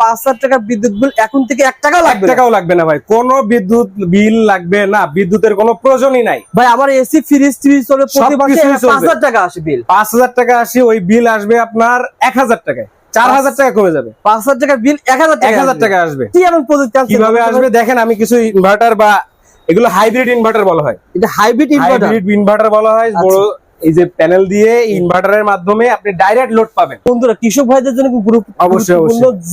পাঁচ হাজার টাকা বিদ্যুৎ বিল এখন থেকে এক টাকাও লাগবে। টাকাও লাগবে না ভাই। কোনো বিদ্যুৎ বিল লাগবে না। বিদ্যুতের কোনো প্রয়োজনই নাই। ভাই আমার এসি ফ্রিজ টিভি চলে প্রতি মাসে পাঁচ হাজার টাকা আসে বিল পাঁচ হাজার টাকা আসি ওই বিল আসবে আপনার এক হাজার টাকায়। চার হাজার টাকা কমে যাবে। পাঁচ হাজার টাকা বিল এক হাজার এক টাকা হাজার আসবে। টাকা আসবে। কি এমন প্রযুক্তি কীভাবে আসবে? দেখেন আমি কিছু ইনভার্টার বা এগুলো হাইব্রিড ইনভার্টার বলা হয়। এটা হাইব্রিড ইনভার্টার ইনভার্টার বলা হয়। বড় এই যে প্যানেল দিয়ে ইনভার্টারের মাধ্যমে আপনি ডাইরেক্ট লোড পাবেন। বন্ধুরা কৃষক ভাইদের জন্য অবশ্যই,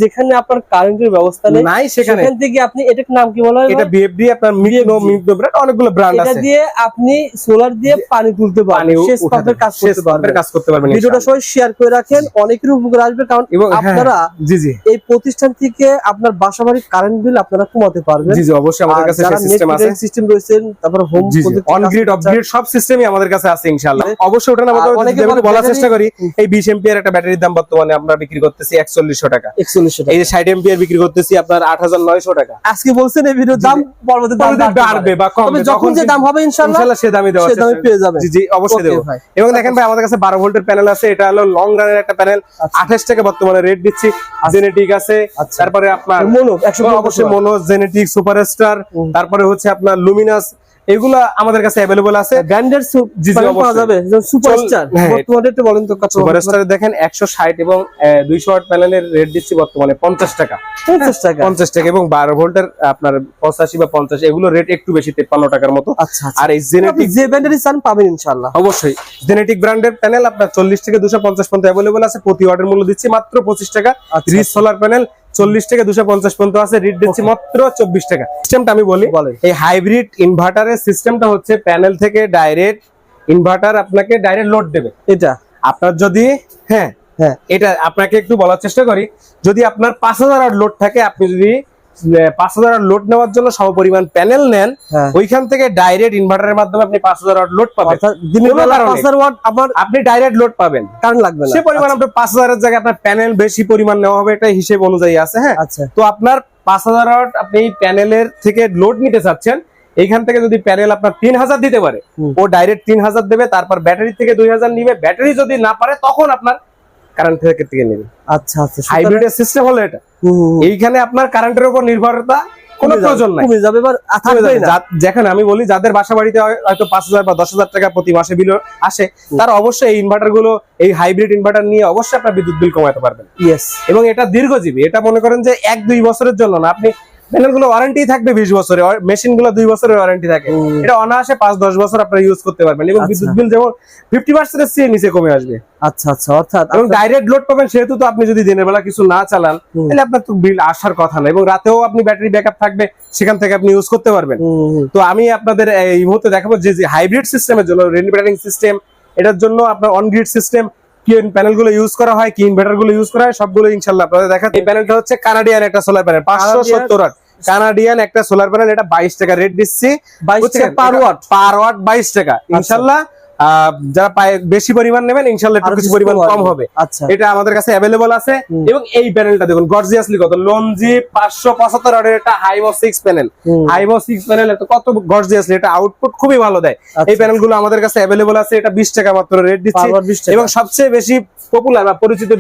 যেখানে আপনার কারেন্টের ব্যবস্থা নেই নাই সেখানে। থেকে আপনি এটার নাম কি বলা হয় এটা বিএফডি আপনার মিকনো মিকনো ব্র্যান্ড অনেকগুলো ব্র্যান্ড এটা আছে। দিয়ে আপনি সোলার দিয়ে পানি তুলতে পারবেন শেষ পাম্পের কাজ করতে পারবেন। কাজ করতে পারবেন ভিডিওটা সবাই শেয়ার করে রাখেন অনেকের উপকার আসবে কারণ এবং হ্যাঁ, আপনারা জি জি। এই প্রতিষ্ঠান থেকে আপনার বাসা বাড়ির কারেন্ট বিল আপনারা কমাতে পারবেন। জি জি অবশ্যই আমাদের কাছে সিস্টেম আছে। সিস্টেম রয়েছেন তারপর home on grid off grid সব সিস্টেমই আমাদের কাছে আছে ইনশাআল্লাহ। অবশ্যই ওটা না আর বলতে অনেকে যদি আমি বলে বলার চেষ্টা করি এই 20 এম্পিয়ার একটা ব্যাটারির দাম বর্তমানে আমরা বিক্রি করতেছি 4100 টাকা। একচল্লিশ এই যে 60 এম্পিয়ার বিক্রি করতেছি আপনার 8900 টাকা। আজকে বলছেন এই ভিডিওর দাম পরবর্তী দাম বাড়বে। বা কমবে, যখন যখন যে দাম হবে ইনশাআল্লাহ ইনশাআল্লাহ সে দামই দেওয়া সে পেয়ে যাবেন জি জি অবশ্যই Okay, এবং দেখেন ভাই আমাদের কাছে 12 ভোল্টের প্যানেল আছে এটা হলো লং রানের একটা প্যানেল। আচ্ছা। 28 টাকা বর্তমানে রেট দিচ্ছি জেনেটিক আছে আচ্ছা। তারপরে আপনার মনো, 100 অবশ্যই মনো জেনেটিক সুপারস্টার। তারপরে হচ্ছে আপনার লুমিনাস এগুলা আমাদের কাছে অ্যাভেলেবল আছে। ব্র্যান্ডের জি, জি, পাওয়া যাবে। সুপারস্টার হ্যাঁ। বর্তমানে একটু বলেন তো কত সুপারস্টারে দেখেন 160 এবং 200 ওয়াট প্যানেলের রেট দিচ্ছি বর্তমানে 50 টাকা। 50 টাকা? 50 টাকা এবং 12 ভোল্টের আপনার 85 বা 50 এগুলো রেট একটু বেশি 53 টাকার মতো। আচ্ছা আচ্ছা। আর এই জেনেটিক যে ব্র্যান্ডেরই চান পাবেন ইনশাআল্লাহ। অবশ্যই। জেনেটিক ব্র্যান্ডের প্যানেল আপনার চল্লিশ থেকে দুশো পঞ্চাশ পর্যন্ত অ্যাভেলেবল আছে। প্রতি ওয়াটের মূল্য দিচ্ছি মাত্র পঁচিশ টাকা। আচ্ছা। রিচ সোলার প্যানেল চল্লিশ থেকে দুশো পঞ্চাশ পর্যন্ত আছে। রিট দিচ্ছি মাত্র চব্বিশ টাকা। সিস্টেমটা আমি বলি। এই হাইব্রিড ইনভার্টারের সিস্টেমটা হচ্ছে প্যানেল থেকে ডাইরেক্ট ইনভার্টার আপনাকে ডাইরেক্ট লোড দেবে। এটা? আপনার যদি হ্যাঁ হ্যাঁ। এটা আপনাকে একটু বলার চেষ্টা করি যদি আপনার পাঁচ হাজার লোড থাকে আপনি যদি পাঁচ হাজার লোড নেওয়ার জন্য সমপরিমাণ প্যানেল নেন হ্যাঁ। ওইখান থেকে ডাইরেক্ট ইনভার্টারের মাধ্যমে আপনি পাঁচ হাজার লোড পাবেন। অর্থাৎ দিনের কোনো বেলা কারণে। 5000 ওয়াট আমার আপনি ডাইরেক্ট লোড পাবেন। কারেন্ট লাগবে সে পরিমাণ আপনার পাঁচ হাজারের জায়গায় আপনার প্যানেল বেশি পরিমাণ নেওয়া হবে এটা হিসেব অনুযায়ী আছে হ্যাঁ? আচ্ছা। তো আপনার পাঁচ হাজার আপনি প্যানেলের থেকে লোড নিতে চাচ্ছেন এইখান থেকে যদি প্যানেল আপনার তিন হাজার দিতে পারে ও ডাইরেক্ট তিন হাজার দেবে তারপর ব্যাটারি থেকে দুই হাজার নিবে। ব্যাটারি যদি না পারে তখন আপনার কারেন্ট থেকে থেকে নেবে। আচ্ছা আচ্ছা হাইব্রিডের সিস্টেম হলো এটা। এইখানে আপনার কারেন্টের উপর নির্ভরতা কোনো প্রয়োজন নাই। কমে যাবে এবার আর থাকবেই না। যা- যেখানে আমি বলি যাদের বাসা বাড়িতে হয়তো পাঁচ হাজার বা দশ হাজার টাকা প্রতি মাসে বিল আসে তারা অবশ্যই এই ইনভার্টারগুলো এই হাইব্রিড ইনভার্টার নিয়ে অবশ্যই আপনার বিদ্যুৎ বিল কমাতে পারবেন। ইয়েস এবং এটা দীর্ঘজীবী। এটা মনে করেন যে এক দুই বছরের জন্য না আপনি প্যানেলগুলো ওয়ারেন্টি থাকবে বিশ বছরে মেশিনগুলো দুই বছরের ওয়ারেন্টি থাকে। এটা অনায়াসে পাঁচ দশ বছর আপনারা ইউজ করতে পারবেন এবং আচ্ছা। বিদ্যুৎ বিল যেমন ফিফটি পার্সেন্টের চেয়ে নিচে কমে আসবে। আচ্ছা আচ্ছা অর্থাৎ এবং ডাইরেক্ট লোড পাবেন সেহেতু তো আপনি যদি দিনের বেলা কিছু না চালান তাহলে আপনার তো বিল আসার কথা না। এবং রাতেও আপনি ব্যাটারি ব্যাকআপ থাকবে সেখান থেকে আপনি ইউজ করতে পারবেন। তো আমি আপনাদের এই মুহূর্তে দেখাবো যে হাইব্রিড সিস্টেমের জন্য রেন ব্যাটারিং সিস্টেম এটার জন্য আপনার অন গ্রিড সিস্টেম কি প্যানেলগুলো ইউজ করা হয় কি ইনভার্টারগুলো ইউজ করা হয় সবগুলো ইনশাল্লাহ আপনাদের দেখা এই প্যানেলটা হচ্ছে কানাডিয়ান একটা সোলার প্যানেল পাঁচশো সত্তর ওয়াট। কানাডিয়ান একটা সোলার প্যানেল এটা বাইশ টাকা রেট দিচ্ছি। 22 টাকা। পার ওয়াট পার ওয়াট বাইশ টাকা। ইনশাল্লাহ আহ, যারা বেশি পরিমাণ নেবেন ইনশাল্লাহ একটু কিছু পরিমাণ কম হবে। আচ্ছা। এটা আমাদের কাছে অ্যাভেলেবল আছে। এবং এই প্যানেলটা দেখুন গর্জিয়াসলি কত লঞ্জি পাঁচশো পঁচাত্তর Himo six panel. Six panel কত গর্জিয়াসলি এটা আউটপুট খুবই ভালো দেয়। আচ্ছা। এই আমাদের কাছে অ্যাভেলেবল আছে এটা বিশ টাকা মাত্র রেট দিচ্ছি। Per watt 20 টাকা। এবং সবচেয়ে বেশি পপুলার বা পরিচিত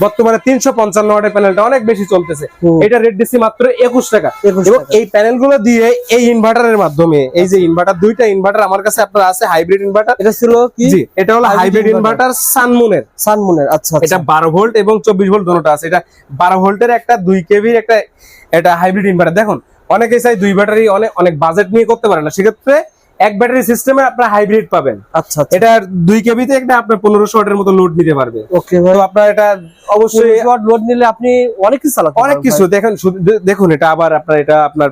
বর্তমানে তিনশো পঞ্চান্ন ওয়াটের প্যানেলটা অনেক বেশি চলতেছে। এটা রেট দিচ্ছি মাত্র একুশ টাকা। এবং এই প্যানেলগুলো দিয়ে এই ইনভার্টারের মাধ্যমে এই যে ইনভার্টার দুইটা ইনভার্টার আমার কাছে আপনার আছে হাইব্রিড ইনভার্টার এটা ছিল কি? এটা হলো হাইব্রিড ইনভার্টার সানমুনের সানমুনের আচ্ছা এটা আচ্ছা বারো ভোল্ট এবং চব্বিশ ভোল্ট দুটোটা আছে। এটা বারো ভোল্টের একটা দুই কেবির একটা এটা হাইব্রিড ইনভার্টার দেখুন অনেকেই চাই দুই ব্যাটারি অনেক অনেক বাজেট নিয়ে করতে পারে না। সেক্ষেত্রে এক ব্যাটারি সিস্টেমে আপনার হাইব্রিড পাবেন। আচ্ছা আচ্ছা। এটা দুই কেবিতে একটা আপনার পনেরোশো ওয়াটের মতো লোড নিতে পারবে। ওকে তো আপনার এটা অবশ্যই লোড নিলে আপনি অনেক কিছু চালাতে অনেক কিছু। দেখেন দেখুন এটা আবার আপনার এটা আপনার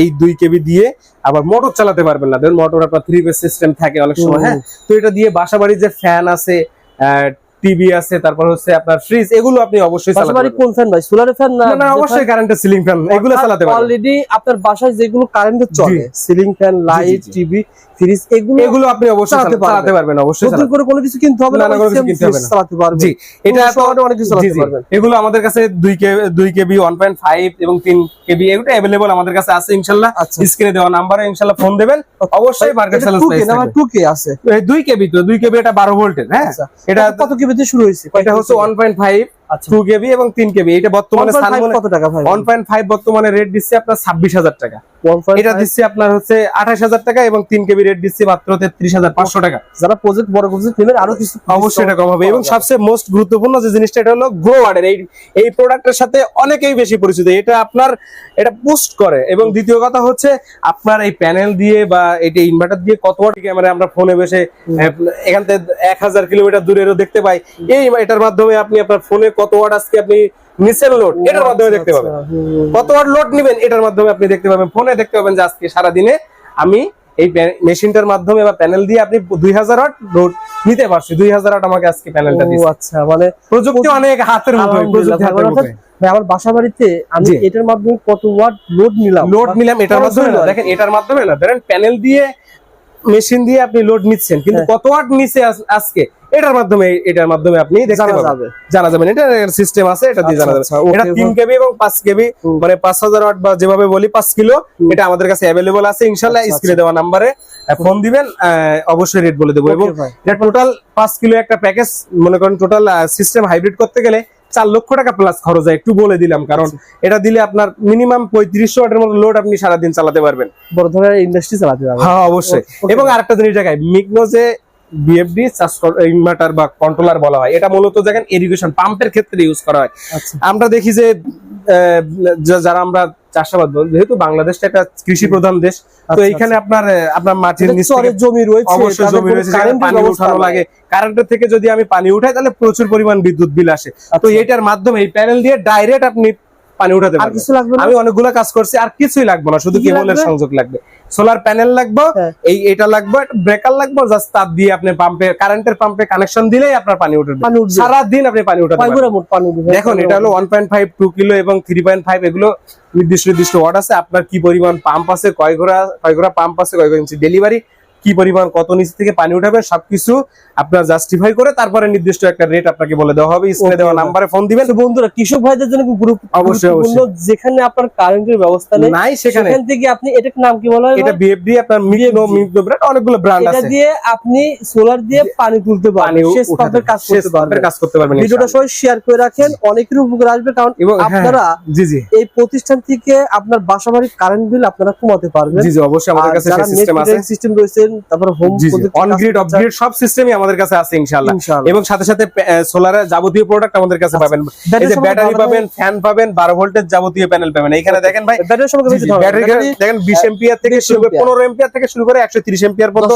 এই দুই কেবি দিয়ে আবার মোটর চালাতে পারবেন না। দেখুন মোটর আপনার থ্রি বেস সিস্টেম থাকে অনেক সময় হ্যাঁ? তো এটা দিয়ে বাসা বাড়ির যে ফ্যান আছে টিভি আছে তারপর হচ্ছে আপনার ফ্রিজ এগুলো আপনি অবশ্যই চালাতে পারবেন। কোন ফ্যান ভাই? সোলার ফ্যান না না, অবশ্যই কারেন্টের সিলিং ফ্যান এগুলো চালাতে পারবেন। অলরেডি আপনার বাসায় যেগুলো কারেন্টে চলে ceiling fan light TV fridge এগুলো এগুলো আপনি অবশ্যই চালাতে চালা- চালাতে পারবেন। অবশ্যই নতুন করে কোনো কিছু কিনতে হবে না, না কোনো কিছু কিনতে হবে না। চালাতে পারবে জি এটা সহজে অনেক কিছু চালাতে। পারবেন। এগুলো আমাদের কাছে দুই কে দুই কেবি ওয়ান পয়েন্ট ফাইভ এবং তিন কেবি এগুলো অ্যাভেলেবল আমাদের কাছে আছে ইনশাল্লাহ। আচ্ছা। স্ক্রিনে দেওয়া নাম্বারে ইনশাল্লাহ ফোন দেবেন। অবশ্যই মার্কেট 2K না আমার 2K আছে? দুই কেবি তো দুই কেবি এটা বারো ভোল্টের হ্যাঁ? আচ্ছা। এটা কত কিবিতে শুরু হয়েছে? এটা হচ্ছে ওয়ান পয়েন্ট ফাইভ আচ্ছা। টু কেবি এবং 3 কেবি এটা বর্তমানে 1.5 কত টাকা ভাই? ওয়ান পয়েন্ট ফাইভ বর্তমানে রেট দিচ্ছে আপনার ছাব্বিশ হাজার টাকা। 1.5 এটা দিচ্ছে আপনার হচ্ছে আঠাশ হাজার টাকা এবং তিন কেবি রেট দিচ্ছে মাত্র তেত্রিশ হাজার পাঁচশো টাকা। যারা প্রজেক্ট বড় প্রজেক্ট নেবেন আরও কিছু অবশ্যই এটা কম হবে। এবং সবচেয়ে মোস্ট গুরুত্বপূর্ণ যে জিনিসটা এটা হলো গ্রো ওয়ার্ডের এই এই প্রোডাক্টের সাথে অনেকেই বেশি পরিচিত। এটা আপনার এটা পুস্ট করে। এবং দ্বিতীয় কথা হচ্ছে আপনার এই প্যানেল দিয়ে বা এটা ইনভার্টার দিয়ে কত ওয়াট ক্যামেরা আমরা ফোনে বসে এখান থেকে এক হাজার কিলোমিটার দূরেরও দেখতে পাই। এই এটার মাধ্যমে আপনি আপনার ফোনে কত ওয়াট আজকে আপনি নিচের লোড এটার মাধ্যমে দেখতে পাবেন। কত ওয়াট লোড নেবেন এটার মাধ্যমে আপনি দেখতে পাবেন। ফোনে দেখতে পাবেন যে আজকে সারাদিনে আমি এই মেশিনটার মাধ্যমে বা প্যানেল দিয়ে আপনি দুই হাজার ওয়াট লোড নিতে পারছি। দুই হাজার ওয়াট আমাকে আজকে প্যানেলটা ও দিচ্ছে আচ্ছা মানে প্রযুক্তি অনেক হাতের মুঠোয় প্রযুক্তি হাতের মুঠোয় ভাই, আমার বাসা বাড়িতে আমি এটার মাধ্যমে কত ওয়াট লোড নিলাম? লোড নিলাম এটার মাধ্যমে না দেখেন এটার মাধ্যমে না ধরেন প্যানেল দিয়ে মেশিন দিয়ে আপনি লোড নিচ্ছেন কিন্তু হ্যাঁ। কত ওয়াট নিচে আজকে? এটার মাধ্যমে এটার মাধ্যমে আপনি দেখতে জানা পাবেন। জানা যাবে এটা সিস্টেম আছে এটা দিয়ে আচ্ছা, জানা যাবে। আচ্ছা, এটা কেবি এবং কেবি মানে ওয়াট বা যেভাবে বলি কিলো এটা আমাদের কাছে আছে। ইনশাল্লাহ আচ্ছা, স্ক্রিনে দেওয়া নাম্বারে ফোন দিবেন অবশ্যই রেট বলে দেবো। এবং এটা টোটাল কিলো একটা প্যাকেজ মনে করেন টোটাল সিস্টেম হাইব্রিড করতে গেলে চার লক্ষ টাকা প্লাস খরচ হয় একটু বলে দিলাম। কারণ এটা দিলে আপনার মিনিমাম পঁয়ত্রিশশো ওয়াটের মতো লোড আপনি সারাদিন চালাতে পারবেন। বড় ধরনের ইন্ডাস্ট্রি চালাতে পারবেন। হ্যাঁ অবশ্যই। এবং আরেকটা জিনিস দেখায় মিগনো যে বিএফডি ইনভার্টার বা কন্ট্রোলার বলা হয়। এটা মূলত দেখেন ইরিগেশন পাম্পের ক্ষেত্রে ইউজ করা হয়। আচ্ছা। আমরা দেখি যে যারা আমরা চাষাবাদ বল- যেহেতু বাংলাদেশটা একটা কৃষি প্রধান দেশ তো আচ্ছা, এইখানে আপনার আপনার মাটির নিচ জমি রয়েছে? অবশ্যই জমি রয়েছে পানি উঠানো লাগে। কারেন্টের থেকে যদি আমি পানি উঠাই তাহলে প্রচুর পরিমাণ বিদ্যুৎ বিল আসে। তো আচ্ছা। এটার মাধ্যমে এই প্যানেল দিয়ে ডাইরেক্ট আপনি পানি উঠাতে লাগবে আমি অনেকগুলো কাজ করছি আর কিছুই লাগবে না শুধু কেবলের সংযোগ লাগবে। সোলার প্যানেল লাগবে হ্যাঁ। এই এটা লাগবে ব্রেকার লাগবে জাস্ট তার দিয়ে আপনি পাম্পে কারেন্টের পাম্পে কানেকশন দিলেই আপনার পানি উঠবে। সারা দিন আপনি পানি উঠাতে পারবেন। দেখুন এটা হলো one point five two kilo এবং থ্রি পয়েন্ট ফাইভ এগুলো নির্দিষ্ট নির্দিষ্ট ওয়াট আছে। আপনার কি পরিমাণ পাম্প আছে কয় ঘোড়া কয় ঘোড়া পাম্প আছে কয় ইঞ্চি ডেলিভারি কি পরিমাণ কত নিচ থেকে পানি উঠাবে সবকিছু আপনার জাস্টিফাই করে তারপরে নির্দিষ্ট একটা রেট আপনাকে বলে দেওয়া হবে। স্ক্রিনে দেওয়া নাম্বারে ফোন দিবেন। বন্ধুরা কৃষক ভাইদের জন্য গুরুত্ব- অবশ্যই, গুরুত্বপূর্ণ যেখানে আপনার কারেন্টের ব্যবস্থা নেই নাই সেখানে। সেখান থেকে আপনি এটার নাম কি বলা হয় এটা বিএফডি আপনার মিগনো মিগনো ব্র্যান্ড অনেকগুলো ব্র্যান্ড আছে। এটা দিয়ে আপনি সোলার দিয়ে পানি তুলতে পারবেন শেষ পাম্পের কাজ করতে পারবেন। কাজ করতে পারবেন ভিডিওটা। সবাই শেয়ার করে রাখেন অনেকের উপকার আসবে কারণ এবং হ্যাঁ, আপনারা জি জি। এই প্রতিষ্ঠান থেকে আপনার বাসা বাড়ির কারেন্ট বিল আপনারা কমাতে পারবেন। জি জি অবশ্যই আমাদের কাছে সিস্টেম আছে। সিস্টেম রয়েছে তারপর হোম জি জি। অন গ্রিড অফ গ্রিড সব সিস্টেমই আমাদের কাছে আছে ইনশাআল্লাহ। ইনশাআল্লাহ। এবং সাথে সাথে সোলারের যাবতীয় প্রোডাক্ট আমাদের কাছে পাবেন। এই যে ব্যাটারি পাবেন ফ্যান পাবেন ভোল্টের যাবতীয় প্যানেল পাবেন। এখানে দেখেন ভাই ব্যাটারির সম্পর্কে বেশি ব্যাটারি দেখেন থেকে শুরু করে 20 পনেরো এম্পিয়ার থেকে শুরু করে পর্যন্ত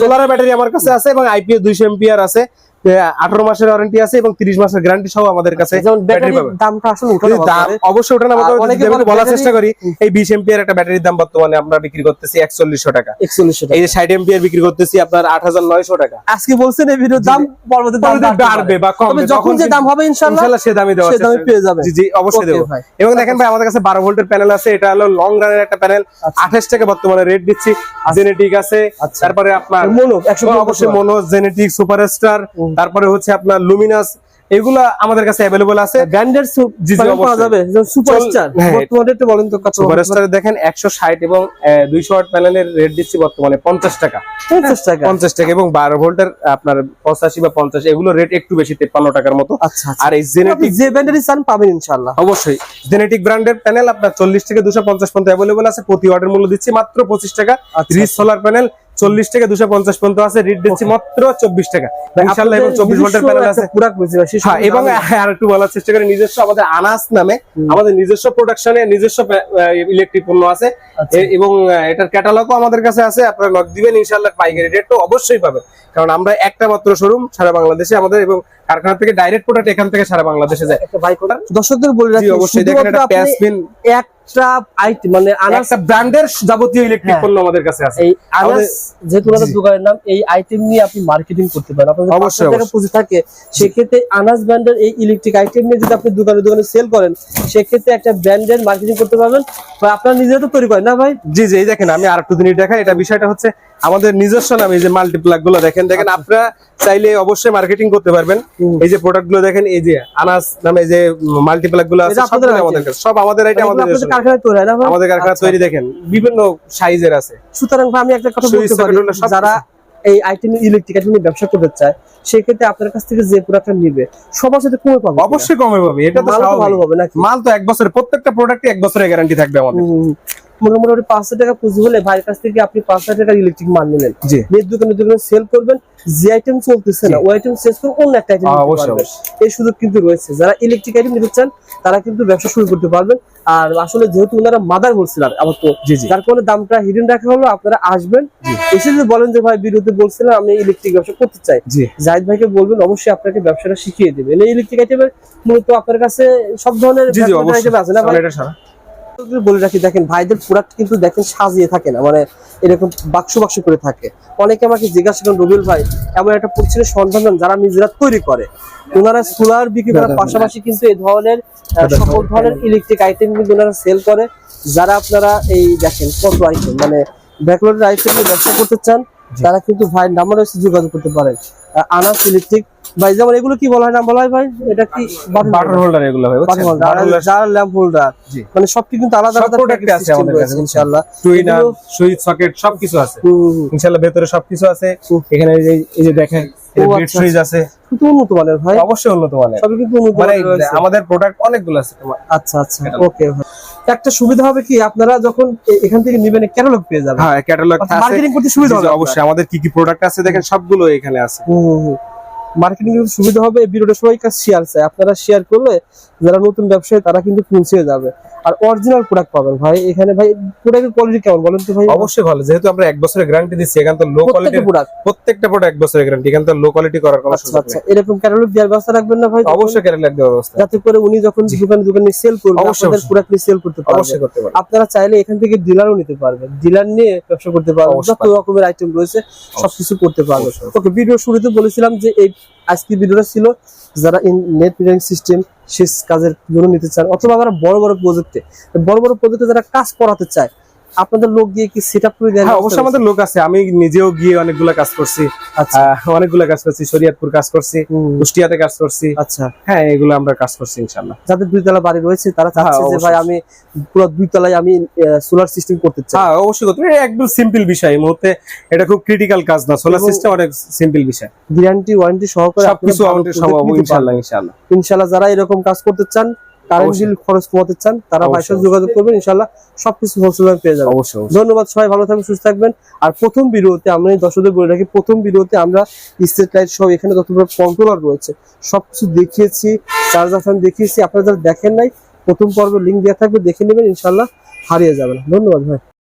সোলারের ব্যাটারি আমার কাছে আছে এবং আইপিএস দুইশো এম্পিয়ার আছে। আঠারো মাসের ওয়ারেন্টি আছে এবং তিরিশ মাসের গ্যারান্টি সহ আমাদের কাছে দামটা আসলে অবশ্যই বলার চেষ্টা করি এই বিশ এম্পিয়ার একটা ব্যাটারির দাম বর্তমানে আমরা বিক্রি করতেছি একচল্লিশশো টাকা। একচল্লিশশো এই যে ষাট এম্পিয়ার বিক্রি করতেছি আপনার আট হাজার নয়শো টাকা। আজকে বলছেন এই ভিডিওর দাম পরবর্তী দাম বাড়বে। বা কমবে যখন যে দাম হবে ইনশাআল্লাহ সে দেওয়া দামে পেয়ে যাবে। জি জি অবশ্যই দেবো। এবং দেখেন ভাই আমাদের কাছে বারো ভোল্টের প্যানেল আছে এটা হলো লং রানের একটা প্যানেল আচ্ছা। আঠাশ টাকা বর্তমানে রেট দিচ্ছি। জেনেটিক আছে। আচ্ছা। তারপরে আপনার মনো অবশ্যই মনো জেনেটিক সুপারস্টার হুম। তারপরে হচ্ছে আপনার লুমিনাস এগুলা আমাদের কাছে আছে। ব্র্যান্ডের জি, জি, পাওয়া। যাবে সুপারস্টার হ্যাঁ। বর্তমানে একটু বলেন তো কত সুপারস্টারে দেখেন একশো ষাট এবং দুইশো ওয়াট প্যানেলের রেট দিচ্ছি বর্তমানে পঞ্চাশ টাকা। পঞ্চাশ টাকা। পঞ্চাশ টাকা এবং বারো ভোল্টের আপনার পঁচাশি বা পঞ্চাশ এগুলো রেট একটু বেশি তেপ্পান্ন টাকার মতো। আচ্ছা আচ্ছা। আর এই জেনেটিক যে ব্র্যান্ডেরই চান পাবেন ইনশাআল্লাহ। অবশ্যই। জেনেটিক ব্র্যান্ডের প্যানেল আপনার চল্লিশ থেকে দুশো পঞ্চাশ পর্যন্ত অ্যাভেলেবল আছে। প্রতি ওয়াটের মূল্য দিচ্ছি মাত্র পঁচিশ টাকা। রিচ সোলার প্যানেল চল্লিশ থেকে দুশো পঞ্চাশ পর্যন্ত আছে রেট দিচ্ছি মাত্র চব্বিশ টাকা। ইনশাল্লাহ এবং চব্বিশ ভোল্টের প্যানেল আছে। হ্যাঁ এবং আর একটু বলার চেষ্টা করি নিজস্ব আমাদের আনাস নামে আমাদের নিজস্ব প্রোডাকশনে নিজস্ব ইলেকট্রিক পণ্য আছে। আচ্ছা। এবং এটার ক্যাটালগও আমাদের কাছে আছে আপনারা নক দিবেন ইনশাল্লাহ পাইকারি রেট তো অবশ্যই পাবেন। কারণ আমরা একটা মাত্র শোরুম সারা বাংলাদেশে আমাদের এবং কারখানা থেকে ডাইরেক্ট প্রোডাক্ট এখান থেকে সারা বাংলাদেশে যায়। দর্শকদের বলে রাখি অবশ্যই। দেখেন এটা প্যাসপিন একটা মানে আনাস ব্র্যান্ডের যাবতীয় ইলেকট্রিক হ্যাঁ। পণ্য আমাদের কাছে আছে। এই আনাস যেহেতু ওনাদের দোকানের নাম এই আইটেম নিয়ে আপনি মার্কেটিং করতে পারেন। অবশ্যই, 500 টাকা পুঁজি থাকে সেক্ষেত্রে আনাস ব্র্যান্ডের এই ইলেকট্রিক আইটেম নিয়ে যদি আপনি দোকানে দোকানে সেল করেন সেক্ষেত্রে একটা ব্র্যান্ডের মার্কেটিং করতে পারবেন। বা আপনার নিজেরা তো তৈরি করেন না ভাই? জি জি এই দেখেন আমি আর একটু জিনিস দেখাই। এটা বিষয়টা হচ্ছে আমাদের নিজস্ব নামে এই যে মাল্টিপ্লাগগুলো দেখেন দেখেন আপনারা চাইলে অবশ্যই মার্কেটিং করতে পারবেন এই যে প্রোডাক্টগুলো দেখেন এই যে আনাস নামে যে মাল্টিপ্লাগগুলো আছে? আমাদের কাছে সব আমাদের আমাদের। কারখানায় তৈরি আমাদের কারখানা আচ্ছা। তৈরি দেখেন বিভিন্ন সাইজের আছে সুতরাং আমি একটা কথা বলতে পারি যারা এই আইটেম ইলেকট্রিক আইটেম ব্যবসা করতে চায় সেক্ষেত্রে আপনার কাছ থেকে যে প্রোডাক্টটা নিবে সবার সাথে কমে পাবে? অবশ্যই কমে পাবে এটা তো। ভালো হবে নাকি মাল তো এক বছরের প্রত্যেকটা প্রোডাক্টে এক বছরের গ্যারান্টি থাকবে আমাদের মোটামুটি পাঁচশো টাকা পুঁজি হলে ভাইয়ের কাছ থেকে আপনি পাঁচ হাজার টাকার ইলেকট্রিক মাল নিলেন। দোকানে দোকানে সেল করবেন যে আইটেম চলতেছে না ওই আইটেম শেষ করে অন্য একটা আইটেম হ্যাঁ, এই সুযোগ কিন্তু রয়েছে। যারা ইলেকট্রিক আইটেম নিতে চান তারা কিন্তু ব্যবসা শুরু করতে পারবেন। আর আসলে যেহেতু ওনারা মাদার হোলসেলার আবার তো যার কারণে দামটা হিডেন রাখা হলো আপনারা আসবেন। এসে যদি বলেন যে ভাই বিরুদ্ধে বলছিলাম আমি ইলেকট্রিক ব্যবসা করতে চাই। জাহিদ ভাইকে বলবেন অবশ্যই আপনাকে ব্যবসাটা শিখিয়ে দেবে। এই ইলেকট্রিক আইটেমের মূলত আপনার কাছে সব ধরনের item আছে না বলে রাখি দেখেন ভাইদের প্রোডাক্ট কিন্তু দেখেন সাজিয়ে থাকে না মানে এরকম বাক্স বাক্স করে থাকে। অনেকে আমাকে জিজ্ঞাসা করেন রবিউল ভাই এমন একটা প্রতিষ্ঠানের সন্ধান দেন যারা নিজেরা তৈরি করে। ওনারা সোলার বিক্রি করার পাশাপাশি কিন্তু এই ধরনের সকল ধরনের ইলেকট্রিক আইটেম কিন্তু ওনারা সেল করে। যারা আপনারা এই দেখেন কত আইটেম মানে ব্যাকলোডের আইটেম ব্যবসা করতে চান তারা কিন্তু ভাই নাম্বার এসে যোগাযোগ করতে আহ, আনাস ইলেকট্রিক। ভাই যেমন এগুলো কি বলা হয় নাম বলা হয় ভাই? এটা কি বাটন হোল্ডার এগুলো ভাই বাটন হোল্ডার যার ল্যাম্প হোল্ডার মানে সব কিন্তু আলাদা আলাদা package আছে আমাদের কাছে। ইনশাআল্লাহ। টুইনার সুইচ সকেট সবকিছু আছে। হুম, হুম, হুম। ইনশাআল্লাহ ভেতরে সবকিছু আছে। এখানে এই যে- এই যে দেখেন ও, আচ্ছা, সুইচ আছে। কিন্তু উন্নত মানের ভাই। অবশ্যই উন্নত মানের। সবই কিন্তু উন্নত মানে আমাদের প্রোডাক্ট অনেকগুলো আছে তোমার। আচ্ছা আচ্ছা। ওকে একটা সুবিধা হবে কি আপনারা যখন এখান থেকে নেবেন ক্যাটালগ পেয়ে যাবেন। হ্যাঁ ক্যাটালগ আছে। মার্কেটিং করতে সুবিধা হবে অবশ্যই। আমাদের কি কি প্রোডাক্ট আছে দেখেন সবগুলো এখানে আছে। মার্কেটিং এর সুবিধা হবে এই ভিডিওটা সবাই কাছে শেয়ার চাই আপনারা শেয়ার করলে যারা নতুন ব্যবসায়ী তারা কিন্তু পৌঁছে যাবে। আর অরিজিনাল প্রোডাক্ট পাবেন ভাই। এখানে ভাই প্রোডাক্টের কোয়ালিটি কেমন বলেন তো ভাই? অবশ্যই ভালো। যেহেতু আমরা এক বছরের গ্যারান্টি দিচ্ছি এখান তো লো কোয়ালিটির প্রোডাক্ট প্রত্যেকটা প্রোডাক্ট এক বছরের গ্যারান্টি এখান তো লো কোয়ালিটি করার কোনো আচ্ছা সুযোগ আচ্ছা। এরকম ক্যাটালগ দেওয়ার ব্যবস্থা রাখবেন না ভাই? অবশ্যই ক্যাটালগ দেওয়ার ব্যবস্থা। যাতে করে উনি যখন দোকানে দোকানে সেল করবেন অবশ্যই, আপনাদের প্রোডাক্ট নিয়ে সেল করতে পারবেন অবশ্যই করতে পারবেন আপনারা চাইলে এখান থেকে ডিলারও নিতে পারবেন। ডিলার নিয়ে ব্যবসা করতে পারবেন যত রকমের আইটেম রয়েছে সবকিছু করতে পারবেন। ওকে ভিডিও শুরুতে বলেছিলাম যে এই আজকে ভিডিওটা ছিল যারা নেট মিটারিং সিস্টেম সে কাজের জন্য নিতে চান, অথবা যারা বড় বড় প্রজেক্টে বড় বড় প্রজেক্টে যারা কাজ করাতে চায় আপনাদের লোক গিয়ে কি সেট করে দেওয়ার হ্যাঁ অবশ্যই আমাদের লোক আছে। আমি নিজেও গিয়ে অনেকগুলা কাজ করছি? আচ্ছা। অনেকগুলা কাজ করছি। শরীয়তপুর কাজ করছি কুষ্টিয়াতে কাজ করছি। আচ্ছা। হ্যাঁ এগুলো আমরা কাজ করছি ইনশাল্লাহ যাদের দুইতলা বাড়ি রয়েছে তারা চাচ্ছে হ্যাঁ, যে ভাই আমি পুরো দুই তলায় আমি সোলার সিস্টেম করতে চাই। হ্যাঁ অবশ্যই করতে এটা একদম সিম্পল বিষয়। এই মুহূর্তে এটা খুব ক্রিটিক্যাল কাজ না। সোলার সিস্টেম অনেক সিম্পল বিষয়। গ্যারান্টি ওয়ারেন্টি সহকারে সবকিছু আমাদের সম্ভব পারবেন। ইনশাল্লাহ ইনশাল্লাহ যারা এরকম কাজ করতে চান কারেন্ট বিল খরচ কমাতে চান তারা অবশ্যই, ভাইয়ের সাথে যোগাযোগ করবেন ইনশাল্লাহ সবকিছু হোলসেল পেয়ে যাবেন। অবশ্যই। ধন্যবাদ সবাই ভালো থাকবেন সুস্থ থাকবেন। আর প্রথম ভিডিওতে আমরা দর্শকদের বলে রাখি প্রথম ভিডিওতে আমরা স্টেট লাইট সহ এখানে যত কন্ট্রোলার রয়েছে সবকিছু দেখিয়েছি চার্জার ফ্যান দেখিয়েছি। আপনারা যারা দেখেন নাই প্রথম পর্ব লিঙ্ক দেওয়া থাকবে দেখে নেবেন ইনশাল্লাহ হারিয়ে যাবেন। ধন্যবাদ ভাই।